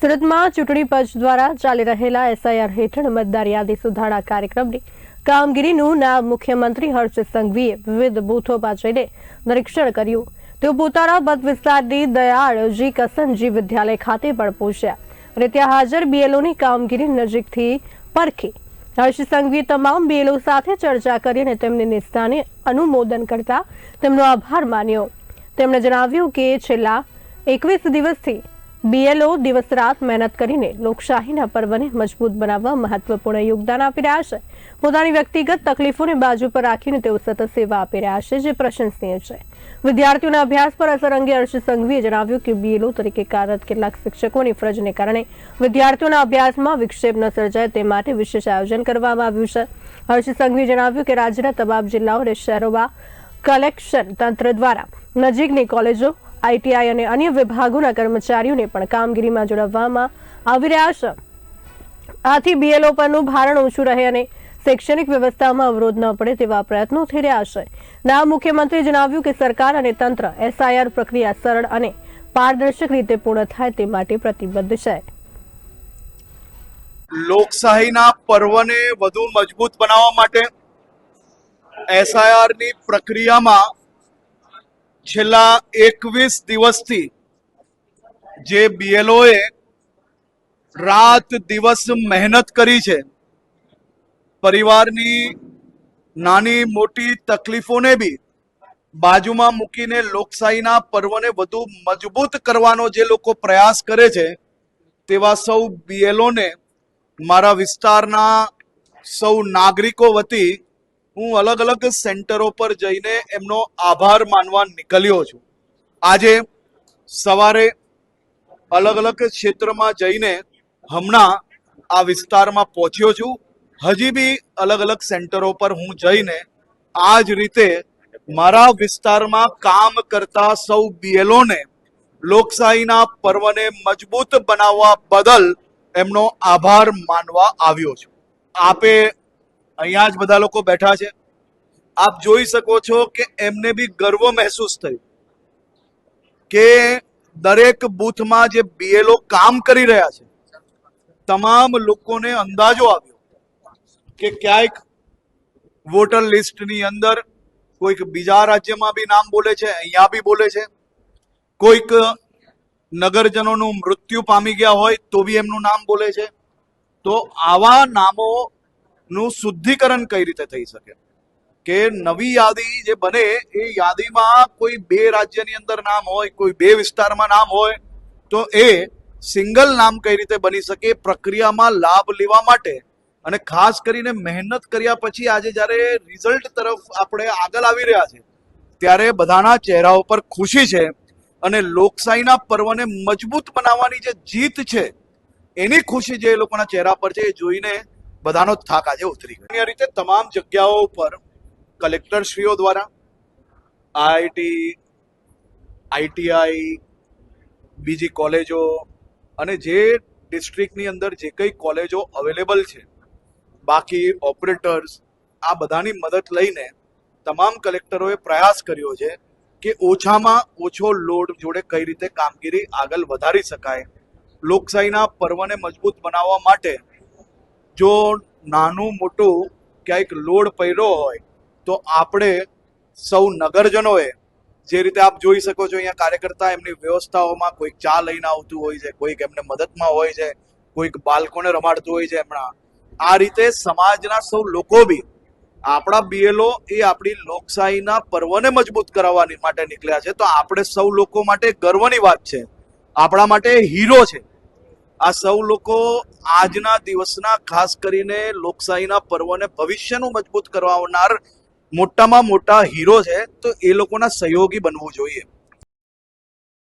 સુરતમાં ચૂંટણી પંચ દ્વારા ચાલી રહેલા એસઆઈઆર હેઠળ મતદાર યાદી સુધારણા કાર્યક્રમની કામગીરીનું નાયબ મુખ્યમંત્રી હર્ષ સંઘવીએ વિવિધ બૂથોમાં જઈને નિરીક્ષણ કર્યું. તેઓ પોતાના મત વિસ્તારની દયાળજી કસનજી વિદ્યાલય ખાતે પણ પહોંચ્યા. અને ત્યાં હાજર બીએલઓની કામગીરી નજીકથી પરખી. હર્ષ સંઘવીએ તમામ બીએલઓ સાથે ચર્ચા કરી અને તેમની નિષ્ઠાને અનુમોદન કરતા તેમનો આભાર માન્યો. તેમણે જણાવ્યું કે છેલ્લા એકવીસ દિવસથી બીએલઓ દિવસ રાત મહેનત કરીને લોકશાહીના પર્વને મજબૂત બનાવવા મહત્વપૂર્ણ યોગદાન આપી રહ્યા છે. પોતાની વ્યક્તિગત તકલીફોને બાજુ પર રાખીને તેઓ સતત સેવા આપી રહ્યા છે, જે પ્રશંસનીય છે. વિદ્યાર્થીઓના અભ્યાસ પર અસર અંગે હર્ષ સંઘવીએ જણાવ્યું કે બીએલઓ તરીકે કાર્યરત કેટલાક શિક્ષકોની ફરજને કારણે વિદ્યાર્થીઓના અભ્યાસમાં વિક્ષેપ ન સર્જાય તે માટે વિશેષ આયોજન કરવામાં આવ્યું છે. હર્ષ સંઘવીએ જણાવ્યું કે રાજ્યના તમામ જિલ્લાઓ અને શહેરોમાં કલેક્શન તંત્ર દ્વારા નજીકની કોલેજો આઈટીઆઈ અને અન્ય વિભાગોના કર્મચારીઓને પણ કામગીરીમાં જોડાવવામાં આવી રહ્યા છે. આથી બીએલઓ પરનું ભારણ ઓછું રહે અને શૈક્ષણિક વ્યવસ્થામાં અવરોધ ન પડે તેવા પ્રયત્નો થઈ રહ્યા છે. નાયબ મુખ્યમંત્રીએ જણાવ્યું કે સરકાર અને તંત્ર એસઆઈઆર પ્રક્રિયા સરળ અને પારદર્શક રીતે પૂર્ણ થાય તે માટે પ્રતિબદ્ધ છે. લોકશાહીના પર્વને વધુ મજબૂત બનાવવા માટે એસઆઈઆરની પ્રક્રિયામાં છેલ્લા એકવીસ દિવસથી જે બીએલઓએ રાત દિવસ મહેનત કરી છે, પરિવારની નાની મોટી તકલીફોને બી બાજુમાં મૂકીને લોકશાહીના પર્વને વધુ મજબૂત કરવાનો જે લોકો પ્રયાસ કરે છે, તેવા સૌ બીએલઓને મારા વિસ્તારના સૌ નાગરિકો વતી હું અલગ અલગ સેન્ટરો પર જઈને એમનો આભાર માનવા નીકળ્યો છું. આજે સવારે અલગ અલગ ક્ષેત્રમાં જઈને હમણાં આ વિસ્તારમાં પહોંચ્યો છું. હજી બી અલગ અલગ સેન્ટરો પર હું જઈને આ જ રીતે મારા વિસ્તારમાં કામ કરતા સૌ બીએલઓને લોકશાહીના પર્વને મજબૂત બનાવવા બદલ એમનો આભાર માનવા આવ્યો છું. આપે અહીંયા જ બધા લોકો બેઠા છે. આપ જોઈ શકો છો કે એમને બી ગર્વ મહેસૂસ થયું કે દરેક બૂથમાં જે બીએલઓ કામ કરી રહ્યા છે, તમામ લોકોને અંદાજો આવ્યો કે ક્યાંક વોટર લિસ્ટની અંદર કોઈક બીજા રાજ્યમાં બી નામ બોલે છે, અહીંયા બી બોલે છે. કોઈક નગરજનોનું મૃત્યુ પામી ગયા હોય તો બી એમનું નામ બોલે છે. તો આવા નામોનું શુદ્ધિકરણ કઈ રીતે થઈ શકે? કે નવી યાદી જે બને એ યાદીમાં કોઈ બે રાજ્યની અંદર નામ હોય, કોઈ બે વિસ્તારમાં નામ હોય, તો એ સિંગલ નામ કઈ રીતે બની શકે, પ્રક્રિયામાં લાભ લેવા માટે અને ખાસ કરીને મહેનત કર્યા પછી આજે જ્યારે રિઝલ્ટ તરફ આપણે આગળ આવી રહ્યા છે, ત્યારે બધાના ચહેરા ઉપર ખુશી છે અને લોકશાહીના પર્વને મજબૂત બનાવવાની જે જીત છે, એની ખુશી જે લોકોના ચહેરા પર છે એ જોઈને બધાનો થાક આજે ઉતરી ગયો. અન્ય રીતે તમામ જગ્યાઓ પર કલેક્ટરશ્રીઓ દ્વારા આઈઆઈટી આઈટીઆઈ, બીજી કોલેજો અને જે ડિસ્ટ્રિક્ટની અંદર જે કંઈ કોલેજો અવેલેબલ છે, બાકી ઓપરેટર્સ, આ બધાની મદદ લઈને તમામ કલેક્ટરોએ પ્રયાસ કર્યો છે કે ઓછામાં ઓછો લોડ જોડે કઈ રીતે કામગીરી આગળ વધારી શકાય. લોકશાહીના પર્વને મજબૂત બનાવવા માટે જો નાનું મોટું ક્યાંક લોડ પડ્યો હોય, તો આપણે સૌ નગરજનોએ જે રીતે આપ જોઈ શકો છો અહીંયા કાર્યકર્તા એમની વ્યવસ્થાઓમાં કોઈક ચા લઈને આવતું હોય છે, કોઈક એમને મદદમાં હોય છે, કોઈક બાળકોને રમાડતું હોય છે હમણાં આ રીતે સમાજના સૌ લોકો બી આપણા બીએલઓ એ આપણી લોકશાહીના પર્વને મજબૂત કરાવવાની માટે નીકળ્યા છે. તો આપણે સૌ લોકો માટે ગર્વની વાત છે. આપણા માટે હીરો છે. આ સૌ લોકો આજના દિવસના ખાસ કરીને લોકશાહીના પર્વને ભવિષ્યનું મજબૂત કરવાનાર મોટામાં મોટા હીરો છે, તો એ લોકોના સહયોગી બનવું જોઈએ.